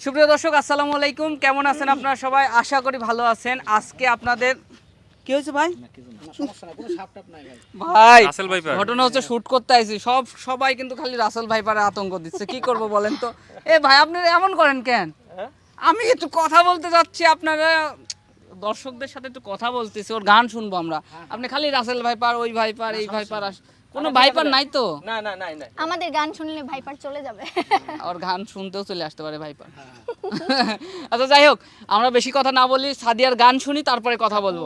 সুপ্রিয় দর্শক আসসালামু আলাইকুম। কেমন আছেন আপনারা সবাই? আশা করি ভালো আছেন। আজকে আপনাদের কি হয়েছে ভাই? ভাই। ঘটনা হচ্ছে শুট করতে আইছি। সব সবাই কিন্তু খালি রাসেল ভাইপারে আতঙ্ক দিচ্ছে। কি করব বলেন তো? এ ভাই আপনারা এমন করেন কেন? আমি একটু কথা বলতে যাচ্ছি আপনারা দর্শকদের সাথে একটু কথা বলতেছি ওর গান শুনব আমরা। আপনি খালি রাসেল ভাইপার ওই ভাইপার এই ভাইপার আস- কোনো ভাইপার নাই তো? না না নাই নাই। আমাদের গান শুনলে ভাইপার চলে যাবে। ওর গান শুনতেও চলে আসতে পারে ভাইপার আচ্ছা যাই হোক আমরা বেশি কথা না বলি সাদিয়ার গান শুনি তারপরে কথা বলব।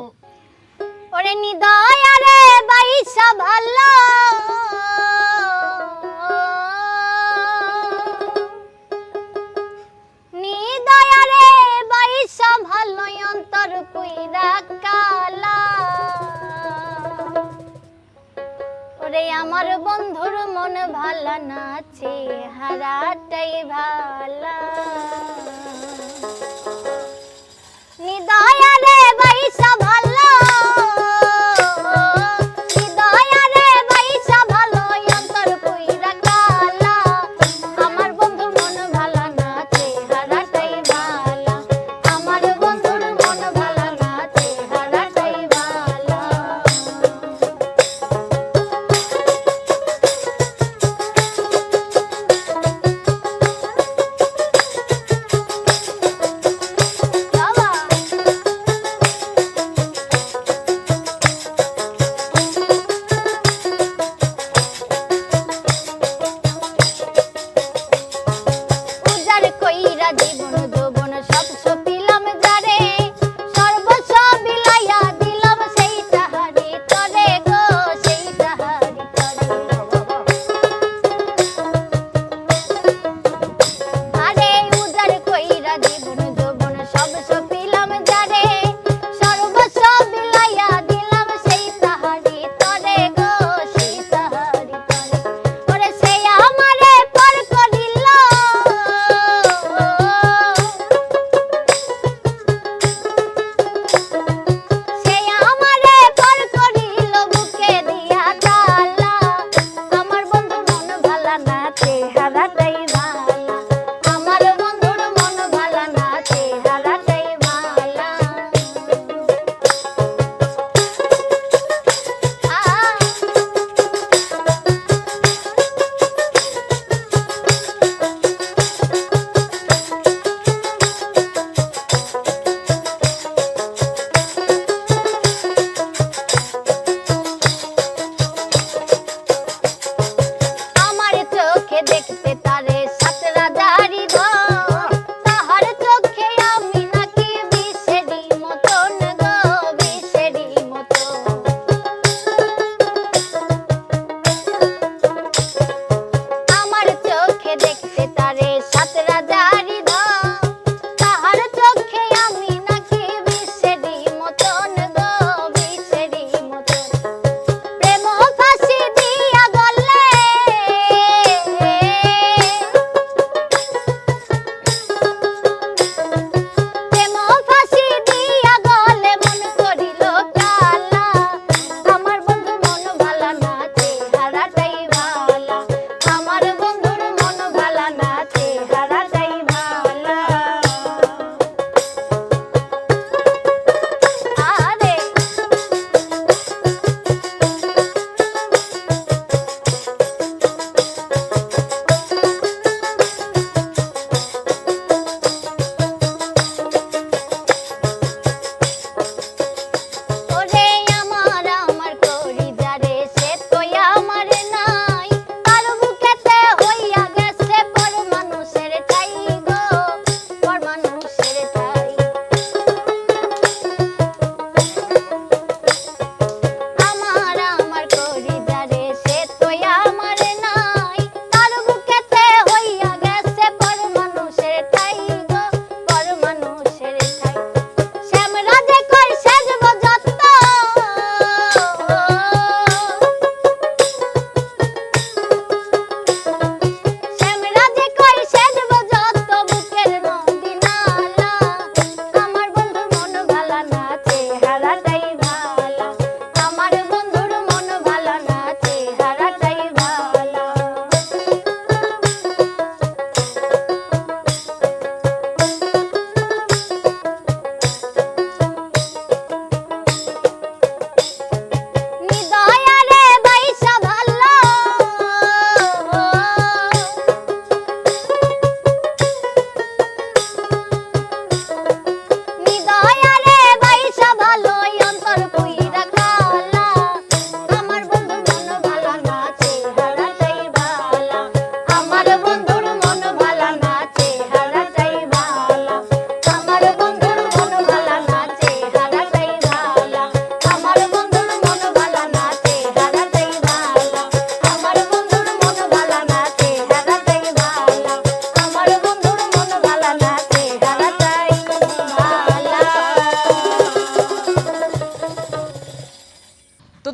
ওরে নিদয় আরে বাইসা ভালো ভালা না চেহারাটাই ভালা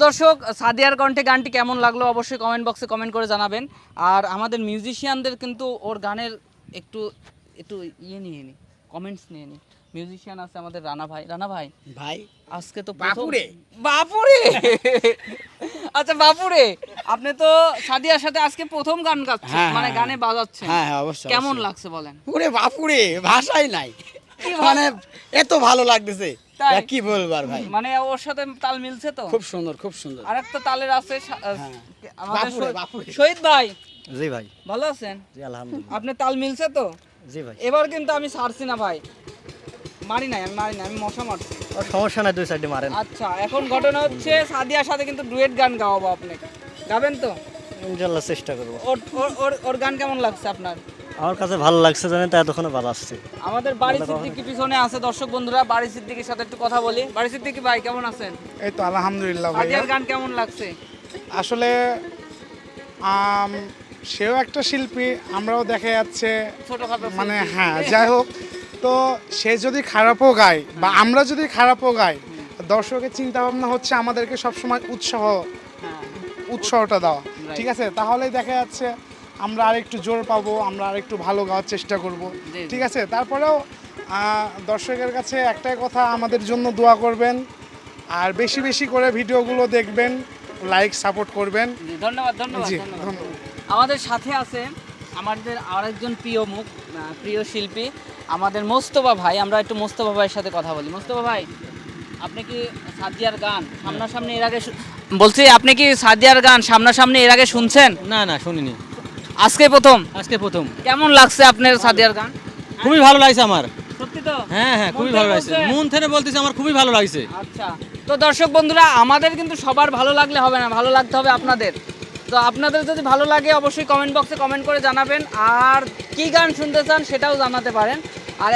দর্শক সাদিয়ার কণ্ঠে গানটি কেমন লাগল অবশ্যই কমেন্ট বক্সে কমেন্ট করে জানাবেন। আর আমাদের মিউজিশিয়ানদের কিন্তু ওর গানের একটু একটু ইয়ে নিয়ে নি কমেন্টস নিয়ে নি। মিউজিশিয়ান আছে আমাদের রানা ভাই। রানা ভাই ভাই আজকে তো বাপুরে। বাপুরে! আচ্ছা বাপুরে! আপনি তো সাদিয়ার সাথে আজকে প্রথম গান গাচ্ছেন হ্যাঁ, মানে হ্যাঁ, গানে বাজাচ্ছেন। হ্যাঁ হ্যাঁ অবশ্যই কেমন লাগছে বলেন? পুরে বাপুরে ভাষাই নাই। মানে এত ভালো লাগতেছে। কি ভাই। মানে ওর সাথে তাল মিলছে তো? খুব সুন্দর খুব সুন্দর। আর একটা তালের আছে হ্যাঁ। আমাদের শহীদ- ভাই? জি ভাই। ভালো আছেন? জি আলহামদুলিল্লাহ। আপনি তাল মিলছে তো? জি ভাই। এবার কিন্তু আমি ছাড়ছি না ভাই। মারি নাই আমি মারি নাই আমি মশা মারছি। সমস্যা নাই দুই সাইডে মারেন। আচ্ছা এখন ঘটনা হচ্ছে সাদিয়ার সাথে কিন্তু ডুয়েট গান গাওয়াবো আপনি গাবেন তো? চেষ্টা করব। ওর- ওর ওর গান কেমন লাগছে আপনার? আমার কাছে ভালো লাগছে জানি তাই এতক্ষণে বাজাচ্ছি আমাদের বাড়ি সিদ্দিকি পিছনে আছে দর্শক বন্ধুরা বাড়ি সিদ্দিকির সাথে একটু কথা বলি। বাড়ি সিদ্দিকি ভাই কেমন আছেন? এই তো আলহামদুলিল্লাহ ভাই সাদিয়ার গান কেমন লাগছে? আসলে সেও একটা শিল্পী আমরাও দেখা যাচ্ছে। মানে হ্যাঁ যাই হোক তো সে যদি খারাপও গায় বা আমরা যদি খারাপও গাই দর্শকের চিন্তা ভাবনা হচ্ছে আমাদেরকে সবসময় উৎসাহ হ্যাঁ। উৎসাহটা দেওয়া। ঠিক আছে? তাহলেই দেখা যাচ্ছে আমরা আরেকটু জোর পাবো আমরা আরেকটু ভালো গাওয়ার চেষ্টা করব। ঠিক আছে? তারপরেও দর্শকের কাছে একটাই কথা আমাদের জন্য দোয়া করবেন। আর বেশি বেশি করে ভিডিওগুলো দেখবেন লাইক সাপোর্ট করবেন। ধন্যবাদ ধন্যবাদ জি ধন্যবাদ। ধন্যবাদ। আমাদের সাথে আছে আমাদের আরেকজন প্রিয় মুখ প্রিয় শিল্পী আমাদের মোস্তফা ভাই। আমরা একটু মোস্তফা ভাইয়ের সাথে কথা বলি। মোস্তফা ভাই আপনি কি সাদিয়ার গান সামনাসামনি এর আগে বলছি আপনি কি সাদিয়ার গান সামনাসামনি এর আগে শুনছেন? না না শুনিনি। আজকে প্রথম? আজকে প্রথম। কেমন লাগছে আপনার সাদিয়ার গান? খুবই ভালো লাগছে আমার। সত্যি তো? হ্যাঁ হ্যাঁ খুবই ভালো লাগছে। মন থেকে বলতেছি আমার খুবই ভালো লাগছে। আচ্ছা। তো দর্শক বন্ধুরা আমাদের কিন্তু সবার ভালো লাগলে হবে না ভালো লাগতে হবে আপনাদের। তো আপনাদের যদি ভালো লাগে অবশ্যই কমেন্ট বক্সে কমেন্ট করে জানাবেন। আর কি গান শুনতে চান সেটাও জানাতে পারেন। আর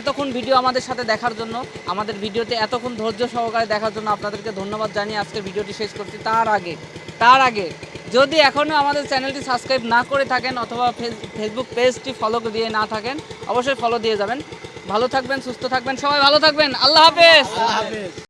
এতক্ষণ ভিডিও আমাদের সাথে দেখার জন্য আমাদের ভিডিওতে এতক্ষণ ধৈর্য সহকারে দেখার জন্য আপনাদেরকে ধন্যবাদ জানিয়ে আজকের ভিডিওটি শেষ করছি। তার আগে তার আগে যদি এখনও আমাদের চ্যানেলটি সাবস্ক্রাইব না করে থাকেন অথবা ফেস- ফেসবুক পেজটি ফলো দিয়ে না থাকেন, অবশ্যই ফলো দিয়ে যাবেন। ভালো থাকবেন, সুস্থ থাকবেন, সবাই ভালো থাকবেন। আল্লাহ হাফেজ।